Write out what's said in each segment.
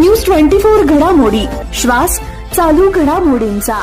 News twenty four घडामोडी. श्वास चालू घडामोडींचा.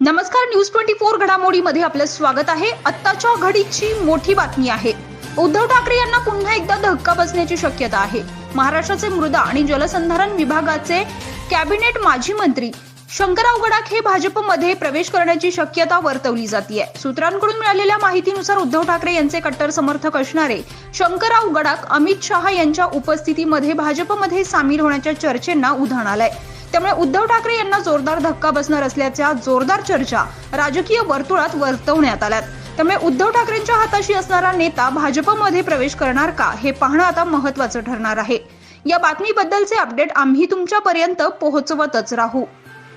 नमस्कार न्यूज ट्वेंटी फोर घडामोडीमध्ये आपलं स्वागत आहे. आत्ताच्या घडीची मोठी बातमी आहे. उद्धव ठाकरे यांना पुन्हा एकदा धक्का बसण्याची शक्यता आहे. महाराष्ट्राचे मृदा आणि जलसंधारण विभागाचे कॅबिनेट माजी मंत्री शंकरराव गडाख हे भाजपमध्ये प्रवेश करण्याची शक्यता वर्तवली जाते सूत्रांकडून मिळालेल्या माहितीनुसार उद्धव ठाकरे यांचे कट्टर समर्थक असणारे शंकरराव गडाख अमित शहा यांच्या उपस्थितीमध्ये भाजपमध्ये सामील होण्याच्या चर्चेंना उधाण आलंय. त्यामुळे उद्धव ठाकरे यांना जोरदार धक्का बसणार असल्याच्या जोरदार चर्चा राजकीय वर्तुळात वर्तवण्यात आल्यात. त्यामुळे उद्धव ठाकरेंच्या हाताशी असणारा नेता भाजपमध्ये प्रवेश करणार का हे पाहणं आता महत्वाचं ठरणार आहे. या बातमीबद्दलचे अपडेट आम्ही तुमच्यापर्यंत पोहोचवतच राहू.